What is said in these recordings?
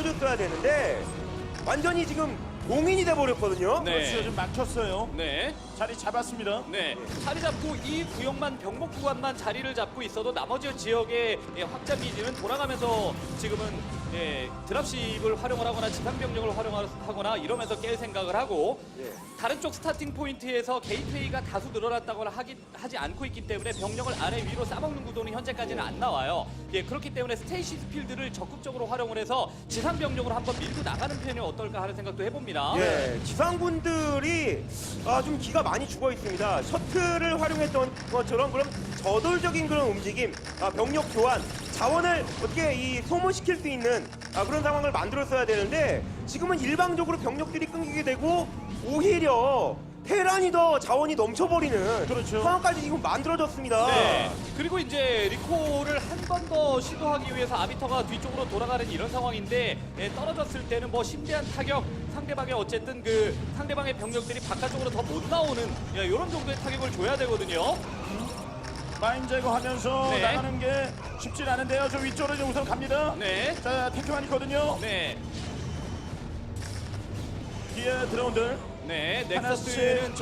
노려줬어야 되는데 완전히 지금 봉인이 돼버렸거든요. 네. 그렇죠. 좀 막혔어요. 네. 자리 잡았습니다. 네, 자리 잡고 이 구역만 병목 구간만 자리를 잡고 있어도 나머지 지역의 예, 확장 기지는 돌아가면서 지금은 예, 드랍십을 활용을 하거나 지상 병력을 활용하거나 이러면서 깰 생각을 하고 예. 다른 쪽 스타팅 포인트에서 게이트웨이가 다수 늘어났다거나 하기, 하지 않고 있기 때문에 병력을 아래 위로 싸먹는 구도는 현재까지는 안 나와요. 예, 그렇기 때문에 스테이시 스 필드를 적극적으로 활용을 해서 지상 병력으로 한번 밀고 나가는 편이 어떨까 하는 생각도 해봅니다. 예, 지상군들이 아, 좀 기가 많이 죽어 있습니다. 셔틀을 활용했던 것처럼 그럼 저돌적인 그런 움직임, 아, 병력 교환, 자원을 어떻게 이 소모시킬 수 있는 아, 그런 상황을 만들었어야 되는데 지금은 일방적으로 병력들이 끊기게 되고 오히려 테란이 더 자원이 넘쳐버리는 그렇죠. 상황까지 지금 만들어졌습니다. 네. 그리고 이제 리코를 한번 더 시도하기 위해서 아비터가 뒤쪽으로 돌아가는 이런 상황인데 예, 떨어졌을 때는 뭐 심대한 타격 상대방의 어쨌든 그 상대방의 병력들이 바깥쪽으로 더 못 나오는 예, 이런 정도의 타격을 줘야 되거든요. 마인 제거하면서 네. 나가는 게 쉽진 않은데요. 저 위쪽으로 이제 우선 갑니다. 네. 자, 탱크만 있거든요. 네. 뒤에 드론들. 네, 넥서스는.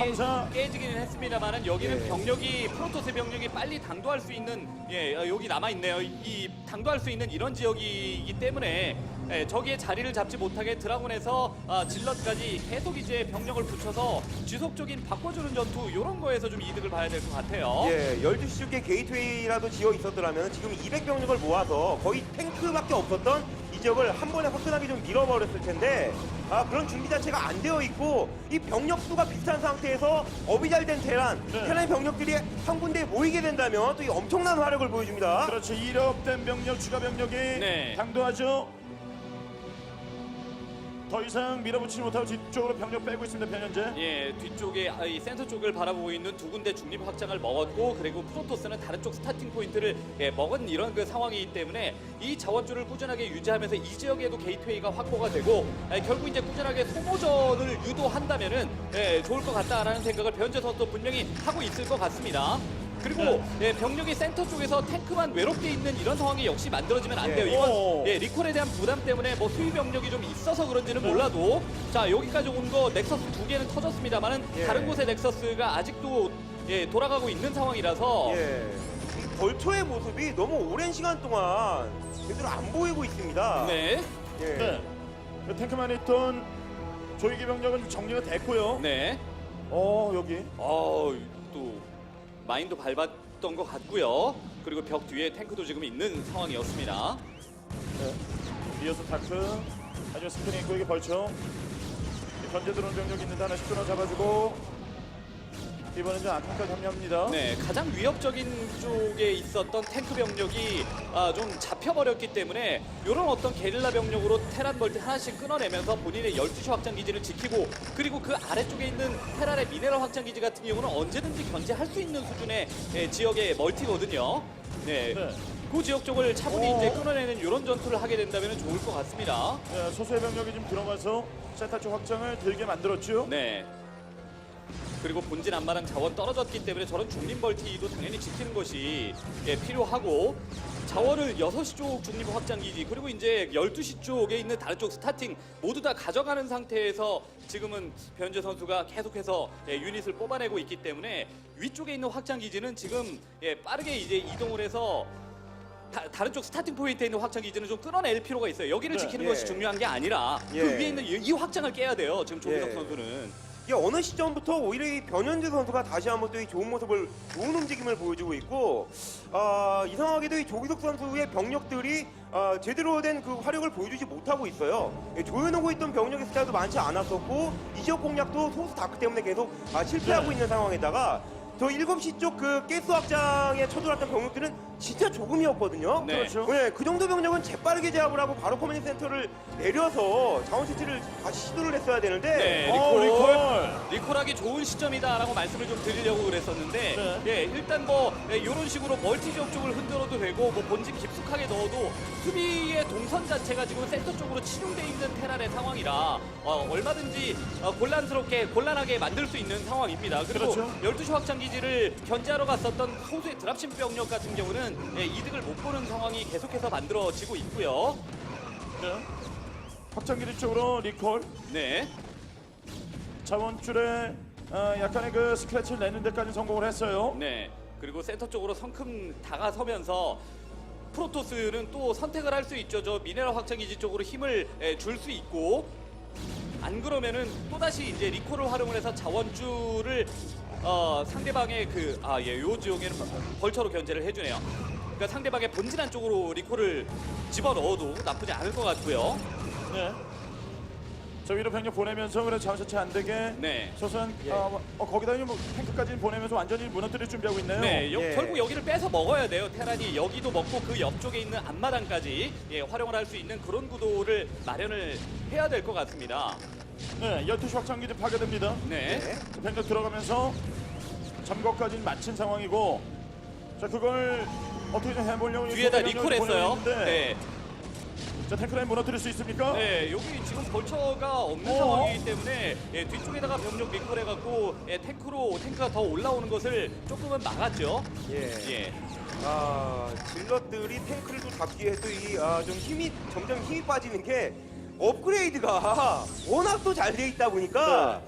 깨, 깨지기는 했습니다만은 여기는 예. 병력이 프로토스 병력이 빨리 당도할 수 있는 예 어, 여기 남아 있네요. 이 당도할 수 있는 이런 지역이기 때문에 예, 저기에 자리를 잡지 못하게 드라곤에서 아, 질럿까지 계속 이제 병력을 붙여서 지속적인 바꿔주는 전투 이런 거에서 좀 이득을 봐야 될 것 같아요. 예, 12시 쪽에 게이트웨이라도 지어 있었더라면 지금 200병력을 모아서 거의 탱크밖에 없었던 이 지역을 한 번에 화끈하게 좀 밀어버렸을 텐데 아 그런 준비 자체가 안 되어 있고 이 병력 수가 비슷한 상태에서 업이 잘 된 테란 네. 테란의 병력들이 한 군데에 모이게 된다면 또 이 엄청난 화력을 보여줍니다. 그렇죠. 이력된 병력, 추가 병력이 네. 당도하죠. 더 이상 밀어붙이지 못하고 뒤쪽으로 병력 빼고 있습니다. 변현재. 예, 뒤쪽에 아, 이 센터 쪽을 바라보고 있는 두 군데 중립 확장을 먹었고 그리고 프로토스는 다른 쪽 스타팅 포인트를 예, 먹은 이런 그 상황이기 때문에 이 자원줄을 꾸준하게 유지하면서 이 지역에도 게이트웨이가 확보가 되고 예, 결국 이제 꾸준하게 소모전을 유도한다면은 예, 좋을 것 같다라는 생각을 변재 선수도 분명히 하고 있을 것 같습니다. 그리고 네. 예, 병력이 센터 쪽에서 탱크만 외롭게 있는 이런 상황이 역시 만들어지면 안 예. 돼요. 이건 오. 예, 리콜에 대한 부담 때문에 뭐 수비 병력이 좀 있어서 그런지는 몰라도 자 여기까지 온 거 넥서스 두 개는 터졌습니다만은 예. 다른 곳의 넥서스가 아직도 예, 돌아가고 있는 상황이라서 예, 이 벌초의 모습이 너무 오랜 시간 동안 제대로 안 보이고 있습니다. 네, 예. 네. 그 탱크만 있던 조이기 병력은 좀 정리가 됐고요. 네, 어, 여기. 어 또 마인도 밟았던 것 같고요. 그리고 벽 뒤에 탱크도 지금 있는 상황이었습니다. 네. 이어서 다크. 아니면 스피닝 있고 이게 벌쳐. 견제 들어온 병력 있는데 하나씩 끊어 잡아주고. 이번엔 좀 아칸까지 합류합니다. 네, 가장 위협적인 쪽에 있었던 탱크 병력이 아, 좀 잡혀버렸기 때문에 이런 어떤 게릴라 병력으로 테란 멀티 하나씩 끊어내면서 본인의 12시 확장 기지를 지키고 그리고 그 아래쪽에 있는 테란의 미네랄 확장 기지 같은 경우는 언제든지 견제할 수 있는 수준의 예, 지역의 멀티거든요. 네. 네. 그 지역 쪽을 차분히 오. 이제 끊어내는 이런 전투를 하게 된다면 좋을 것 같습니다. 네, 소수의 병력이 좀 들어가서 세타 쪽 확장을 들게 만들었죠. 네. 그리고 본진 안마랑 자원 떨어졌기 때문에 저런 중립 멀티도 당연히 지키는 것이 예, 필요하고 자원을 6시 쪽 중립 확장 기지 그리고 이제 12시 쪽에 있는 다른 쪽 스타팅 모두 다 가져가는 상태에서 지금은 변재 선수가 계속해서 예, 유닛을 뽑아내고 있기 때문에 위쪽에 있는 확장 기지는 지금 예, 빠르게 이제 이동을 해서 다, 른쪽 스타팅 포인트에 있는 확장 기지는 좀 끊어낼 필요가 있어요. 여기를 네. 지키는 예. 것이 중요한 게 아니라 예. 그 위에 있는 이, 이 확장을 깨야 돼요. 지금 조기석 예. 선수는. 이게 어느 시점부터 오히려 이 변현재 선수가 다시 한번 또 이 좋은 모습을 좋은 움직임을 보여주고 있고 아, 이상하게도 이 조기석 선수의 병력들이 아, 제대로 된 그 화력을 보여주지 못하고 있어요. 예, 조여놓고 있던 병력의 숫자도 많지 않았었고 이 지역 공략도 소수 다크 때문에 계속 아, 실패하고 네. 있는 상황에다가 저 7시 쪽그 가스 확장에 쳐들어왔던 병력들은 진짜 조금이었거든요. 네. 그렇죠. 네, 그 정도 병력은 재빠르게 제압을 하고 바로 커뮤니티 센터를 내려서 자원 채취를 다시 시도를 했어야 되는데 네, 어, 리콜. 리콜. 리콜하기 좋은 시점이다라고 말씀을 좀 드리려고 그랬었는데 네. 예, 일단 뭐 이런 식으로 멀티 지역 쪽을 흔들어도 되고 뭐 본진 깊숙하게 넣어도 수비의 동선 자체가 지금 센터 쪽으로 치중돼 있는 테란의 상황이라 어, 얼마든지 어, 곤란스럽게 곤란하게 만들 수 있는 상황입니다. 그리고 그렇죠. 12시 확장 기지를 견제하러 갔었던 소수의 드랍심 병력 같은 경우는 예, 이득을 못 보는 상황이 계속해서 만들어지고 있고요. 네. 확장기지 쪽으로 리콜 네. 자원줄에 어, 약간의 그 스크래치를 내는 데까지 성공을 했어요. 네. 그리고 센터 쪽으로 성큼 다가서면서 프로토스는 또 선택을 할 수 있죠. 저 미네랄 확장기지 쪽으로 힘을 줄 수 있고 안 그러면은 또 다시 이제 리콜을 활용을 해서 자원줄을 어, 상대방의 그 아 예 요 지역에는 벌처로 견제를 해주네요. 그러니까 상대방의 본진한 쪽으로 리콜을 집어 넣어도 나쁘지 않을 것 같고요. 네. 저 위로 병력 보내면서 그래 자원차치 안 되게 네. 소선 예. 어, 어, 거기다 뭐 탱크까지 보내면서 완전히 무너뜨릴 준비하고 있네요. 네, 여- 예. 결국 여기를 뺏어 먹어야 돼요. 테란이 여기도 먹고 그 옆쪽에 있는 앞마당까지 예, 활용을 할 수 있는 그런 구도를 마련을 해야 될 것 같습니다. 네, 12시 확장기지 파괴됩니다. 네. 네. 병력 들어가면서 점거까지는 마친 상황이고 자 그걸 어떻게 좀 해보려고 뒤에다 리콜했어요. 보내는데 네. 자 탱크라인 무너뜨릴 수 있습니까? 네, 여기 지금 벌처가 없는 어? 상황이기 때문에 예, 뒤쪽에다가 병력 리콜해갖고 예, 탱크로 탱크가 더 올라오는 것을 조금은 막았죠. 예. 예. 아, 질럿들이 탱크를 또 잡기에 또 이 아, 좀 힘이 점점 힘이 빠지는 게 업그레이드가 워낙 또 잘 돼 있다 보니까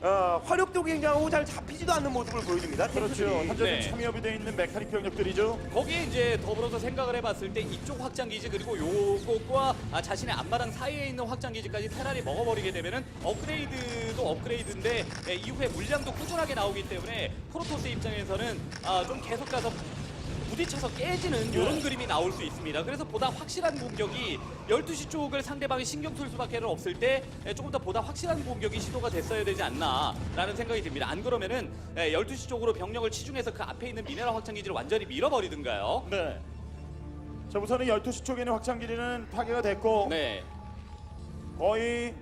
아, 화력도 굉장하고 잘 잡히지도 않는 모습을 보여줍니다. 그렇죠. 탱크들이. 현재 네. 참여비 돼 있는 메카닉 병력들이죠. 거기에 이제 더불어서 생각을 해봤을 때 이쪽 확장기지 그리고 요것과 아, 자신의 앞마당 사이에 있는 확장기지까지 테란이 먹어버리게 되면은 업그레이드도 업그레이드인데 예, 이후에 물량도 꾸준하게 나오기 때문에 프로토스 입장에서는 아, 좀 계속 가서 부딪혀서 깨지는 이런 네. 그림이 나올 수 있습니다. 그래서 보다 확실한 공격이 12시 쪽을 상대방이 신경 쓸 수밖에 없을 때 예, 조금 더 보다 확실한 공격이 시도가 됐어야 되지 않나라는 생각이 듭니다. 안 그러면은 예, 12시 쪽으로 병력을 치중해서 그 앞에 있는 미네랄 확장 기지를 완전히 밀어버리든가요. 네. 자 우선은 12시 쪽에 있는 확장 기지는 파괴가 됐고 네. 거의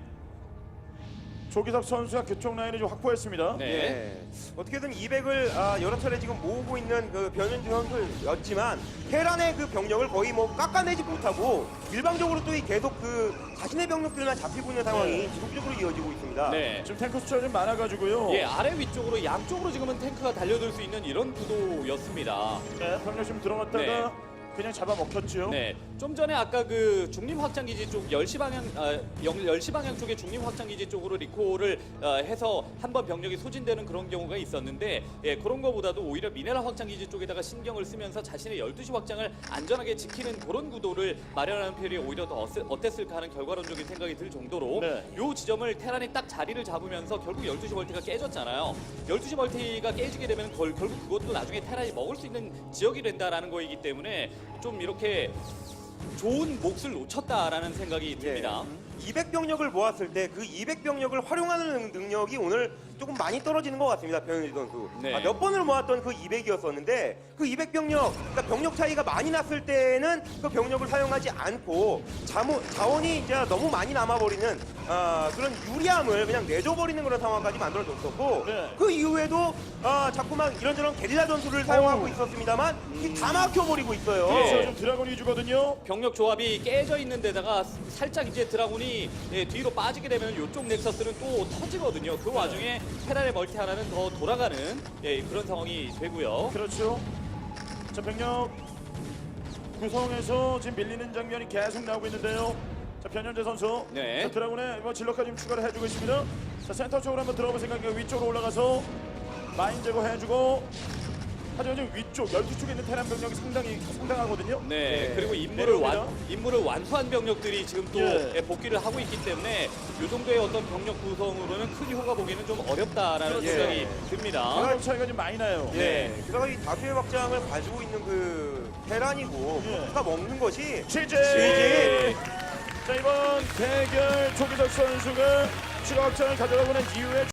조기석 선수가 그쪽 라인을 좀 확보했습니다. 네. 예. 어떻게든 200을 아, 여러 차례 지금 모으고 있는 그 변현주 선수였지만 테란의 그 병력을 거의 뭐 깎아내지 못하고 일방적으로 또 이 계속 그 자신의 병력들만 잡히고 있는 상황이 네. 지속적으로 이어지고 있습니다. 네. 지금 탱크 숫자가 좀 많아가지고요. 예, 아래 위쪽으로 양쪽으로 지금은 탱크가 달려들 수 있는 이런 구도였습니다. 네, 병력 좀 들어갔다가 그냥 잡아먹혔지요. 네. 좀 전에 아까 그 중립 확장 기지 쪽 10시 방향 아, 10시 방향 쪽에 중립 확장 기지 쪽으로 리콜을 어, 해서 한 번 병력이 소진되는 그런 경우가 있었는데 예, 그런 거보다도 오히려 미네랄 확장 기지 쪽에다가 신경을 쓰면서 자신의 12시 확장을 안전하게 지키는 그런 구도를 마련하는 편이 오히려 더 어땠을까 하는 결과론적인 생각이 들 정도로 네. 요 지점을 테란이 딱 자리를 잡으면서 결국 12시 멀티가 깨졌잖아요. 12시 멀티가 깨지게 되면 결, 결국 그것도 나중에 테란이 먹을 수 있는 지역이 된다라는 거이기 때문에 좀 이렇게 좋은 몫을 놓쳤다라는 생각이 듭니다. 200병력을 모았을 때 그 200병력을 활용하는 능력이 오늘 조금 많이 떨어지는 것 같습니다. 변현주 선수. 네. 아, 몇 번을 모았던 그 200이었었는데 그 200 병력, 그러니까 병력 차이가 많이 났을 때는 그 병력을 사용하지 않고 자모, 자원이 이제 너무 많이 남아버리는 아, 그런 유리함을 그냥 내줘버리는 그런 상황까지 만들어줬었고 네. 그 이후에도 아, 자꾸만 이런저런 게릴라 전술을 사용하고 어우. 있었습니다만 이다 막혀버리고 있어요. 그렇죠. 예. 좀 드라곤 위주거든요. 병력 조합이 깨져 있는 데다가 살짝 이제 드라군이 예, 뒤로 빠지게 되면 이쪽 넥서스는 또 터지거든요. 그 와중에 페라의 멀티 하나는 더 돌아가는 예, 그런 상황이 되고요. 그렇죠. 자 병력 구성에서 지금 밀리는 장면이 계속 나오고 있는데요. 자 변현재 선수. 네. 자 드라곤에 뭐좀 추가를 해주고 있습니다. 자 센터 쪽으로 한번 들어가 볼 생각이에요. 위쪽으로 올라가서 마인 제거해주고. 하지만 지금 위쪽 12쪽에 있는 테란 병력이 상당히 상당하거든요. 네, 네. 그리고 임무를 내려옵니다. 완 임무를 완수한 병력들이 지금 또 예. 예, 복귀를 하고 있기 때문에 이 정도의 어떤 병력 구성으로는 큰 효과 보기는 좀 어렵다라는 그렇죠. 생각이 예. 듭니다. 병력 차이가 좀 많이 나요. 예. 네. 게다가 이 다수의 확장을 가지고 있는 그 테란이고 예. 포트가 먹는 것이 취재. 취재. 자 이번 대결 조기석 선수가 추가 확장을 가져가고 난 이후에